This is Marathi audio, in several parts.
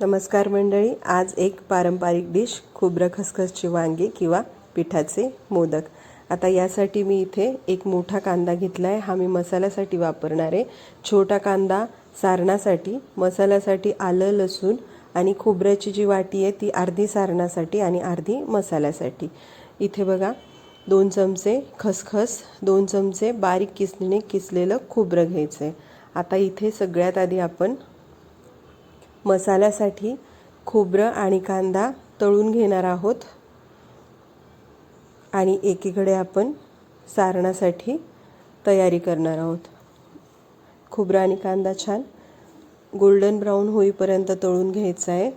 नमस्कार मंडळी आज एक पारंपरिक डिश खोबरं खसखसची वांगे किंवा पिठाचे मोदक. आता यासाठी मी इथे एक मोठा कांदा घेतला आहे हा मी मसाल्यासाठी वापरणार आहे. छोटा कांदा सारणासाठी मसाल्यासाठी आलं लसूण आणि खोबऱ्याची जी वाटी आहे ती अर्धी सारणासाठी आणि अर्धी मसाल्यासाठी. इथे बघा दोन चमचे खसखस दोन चमचे बारीक किसणीने किसलेलं खोबरं घ्यायचं आहे आता इथे सगळ्यात आधी आपण मसाल्यासाठी खोबरं आणि कांदा तळून घेणार आहोत. आणि एकीकडे आपण सारणासाठी तयारी करणार आहोत. खोबरं आणि कांदा छान गोल्डन ब्राऊन होईपर्यंत तळून घ्यायचा आहे.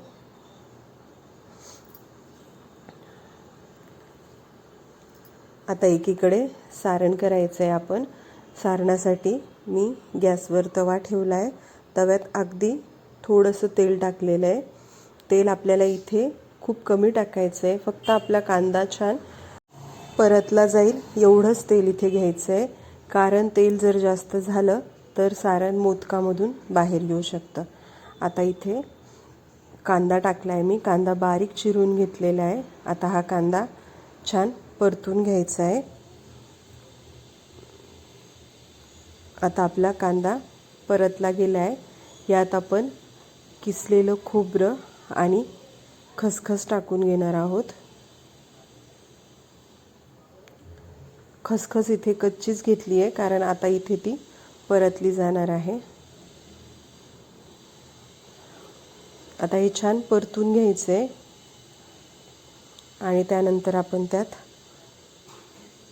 आता एकीकडे सारण करायचं आहे आपण. सारणासाठी मी गॅसवर तवा ठेवला आहे तव्यात अगदी थोडंसं तेल टाकलेलं आहे. तेल आपल्याला इथे खूप कमी टाकायचं आहे. फक्त आपला कांदा छान परतला जाईल. एवढंच तेल इथे घ्यायचं आहे. कारण तेल जर जास्त झालं तर सारण मोदकामधून बाहेर येऊ शकतं. आता इथे कांदा टाकला आहे मी. कांदा बारीक चिरून घेतलेला आहे. आता हा कांदा छान परतून घ्यायचा आहे. आता आपला कांदा परतला गेला आहे. यात आपण किसलेलं खोबरं आणि खसखस टाकून घेणार आहोत. खसखस इथे कच्चीच घेतली आहे कारण आता इथे ती परतली जाणार आहे. आता हे छान परतून घ्यायचं आहे आणि त्यानंतर आपण त्यात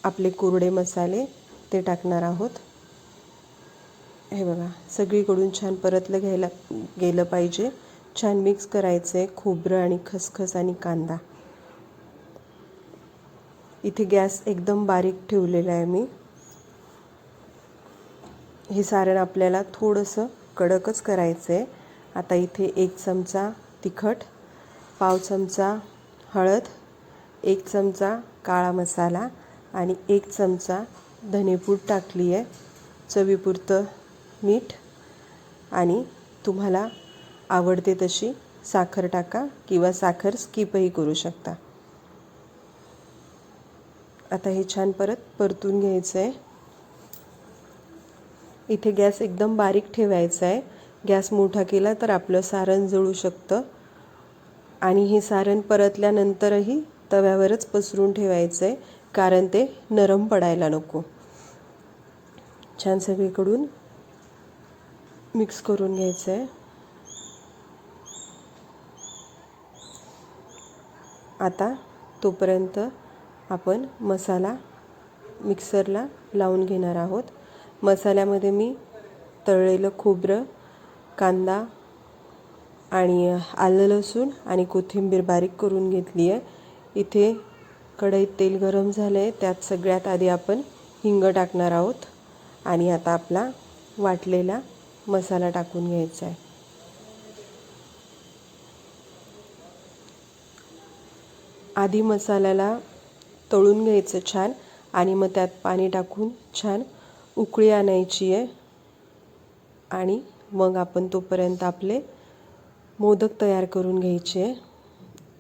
आपले कोरडे मसाले ते टाकणार आहोत. हे बघा सगळीकडून छान परतलं घ्यायला गेलं पाहिजे. छान मिक्स करायचं आहे खोबरं आणि खसखस आणि कांदा. इथे गॅस एकदम बारीक ठेवलेला आहे मी. हे सारण आपल्याला थोडंसं कडकच करायचं आहे आता इथे एक चमचा तिखट पाव चमचा हळद एक चमचा काळा मसाला आणि एक चमचा धनेपूड टाकली आहे चवीपुरतं मीठ आणि तुम्हाला आवडते तशी साखर टाका किंवा साखर स्किपही करू शकता. आता हे छान परत परतून घ्यायचं आहे इथे गॅस एकदम बारीक ठेवायचा आहे गॅस मोठा केला तर आपलं सारण जळू शकतं. आणि हे सारण परतल्यानंतरही तव्यावरच पसरून ठेवायचं आहे कारण ते नरम पडायला नको. छान सगळीकडून मिक्स करून घ्यायचं आहे आता तोपर्यंत आपण मसाला मिक्सरला लावून घेणार आहोत. मसाल्यामध्ये मी तळलेलं खोबरं कांदा आणि आलं लसूण आणि कोथिंबीर बारीक करून घेतली आहे. इथे कढईत तेल गरम झालं आहे त्यात सगळ्यात आधी आपण हिंग टाकणार आहोत. आणि आता आपला वाटलेला मसाला टाकून घ्यायचा आहे. आधी मसाल्याला तळून घ्यायचं छान आणि मग त्यात पाणी टाकून छान उकळी आणायची आहे. आणि मग आपण तोपर्यंत आपले मोदक तयार करून घ्यायचे आहे.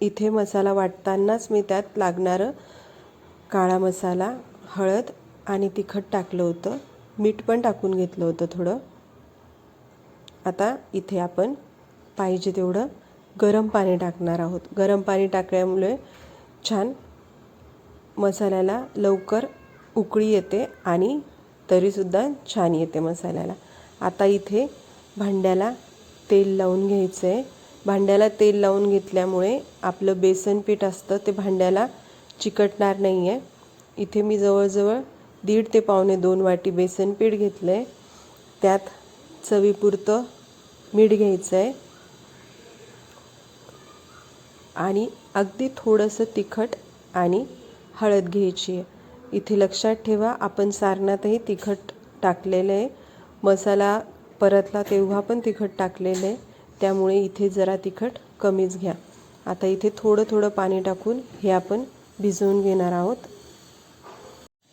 इथे मसाला वाटतानाच मी त्यात लागणारं काळा मसाला हळद आणि तिखट टाकलं होतं. मीठ पण टाकून घेतलं होतं थोडं. आता इथे आपण पाहिजे तेवढं गरम पाणी टाकणार आहोत. गरम पाणी टाकल्यामुळे छान मसाल्याला लवकर उकळी येते आणि तरीसुद्धा छान येते मसाल्याला. आता इथे भांड्याला तेल लावून घ्यायचं आहे भांड्याला तेल लावून घेतल्यामुळे आपलं बेसन पीठ असतं ते भांड्याला चिकटणार नाही आहे इथे मी जवळजवळ दीड ते पावणे दोन वाटी बेसन पीठ घेतलं आहे त्यात चवीपुरतं मीठ घ्यायचं आहे आणि अगदी थोडंसं तिखट आणि हळद घ्यायची आहे. इथे लक्षात ठेवा आपण सारणातही तिखट टाकलेलं आहे. मसाला परतला तेव्हा पण तिखट टाकलेलं आहे. त्यामुळे इथे जरा तिखट कमीच घ्या. आता इथे थोडं थोडं पाणी टाकून हे आपण भिजवून घेणार आहोत.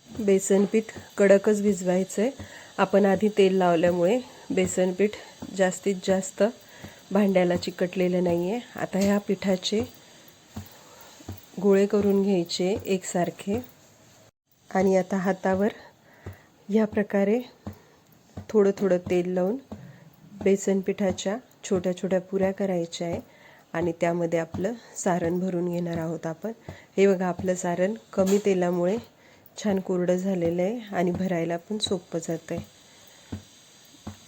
बेसनपीठ कडकच भिजवायचं आहे आपण आधी तेल लावल्यामुळे बेसन पीठ जास्तीत जास्त भांड्याला चिकटलेलं नाही आहे आता ह्या पिठाचे गोळे करून घ्यायचे एकसारखे. आणि आता हातावर ह्या प्रकारे थोडं थोडं तेल लावून बेसन पिठाच्या छोट्या छोट्या पुऱ्या करायच्या आहे. आणि त्यामध्ये आपलं सारण भरून घेणार आहोत आपण. हे बघा आपलं सारण कमी तेलामुळे छान कोरडं झालेलं आहे आणि भरायला पण सोपं जातं आहे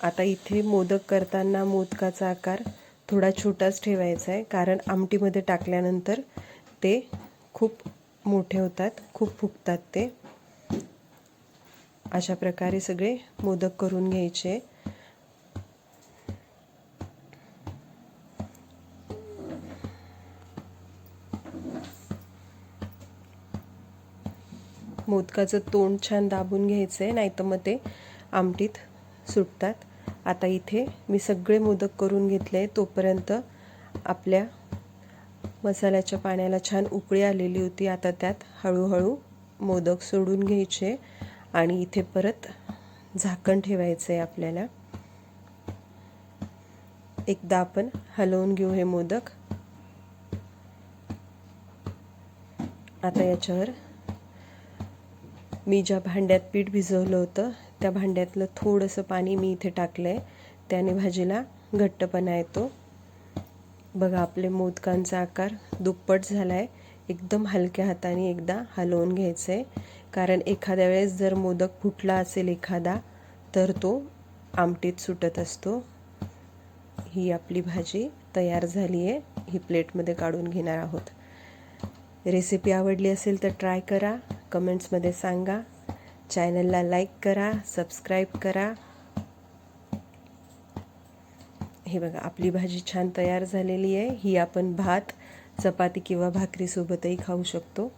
आता इथे मोदक करताना मोदकाचा आकार थोडा छोटाच ठेवायचा आहे कारण आमटीमध्ये टाकल्यानंतर ते खूप मोठे होतात खूप फुगतात ते. अशा प्रकारे सगळे मोदक करून घ्यायचे. मोदकाचं तोंड छान दाबून घ्यायचं आहे नाही तर मग ते आमटीत सुटतात. आता इथे मी सगळे मोदक करून घेतले तोपर्यंत आपल्या मसाल्याच्या पाण्याला छान उकळी आलेली होती. आता त्यात हळूहळू मोदक सोडून घ्यायचे आणि इथे परत झाकण ठेवायचं आहे आपल्याला. एकदा आपण हलवून घेऊ हे मोदक. आता याच्यावर मी ज्या भांड्यात पीठ भिजवलं होतं त्या भांड्यातलं थोडंसं पाणी मी इथे टाकलं आहे त्याने भाजीला घट्टपणा येतो. बघा आपले मोदकांचा आकार दुप्पट झाला आहे एकदम हलक्या हाताने एकदा हलवून घ्यायचं आहे कारण एखाद्या वेळेस जर मोदक फुटला असेल एखादा तर तो आमटीत सुटत असतो. ही आपली भाजी तयार झाली आहे ही प्लेटमध्ये काढून घेणार आहोत. रेसिपी आवडली असेल तर ट्राय करा. कमेंट्समध्ये सांगा. चॅनलला लाईक करा सबस्क्राईब करा. हे बघा आपली भाजी छान तयार झालेली आहे. ही आपण भात चपाती किंवा भाकरीसोबतही खाऊ शकतो.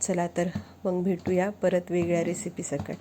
चला तर मग भेटूया परत वेगळ्या रेसिपी सकट.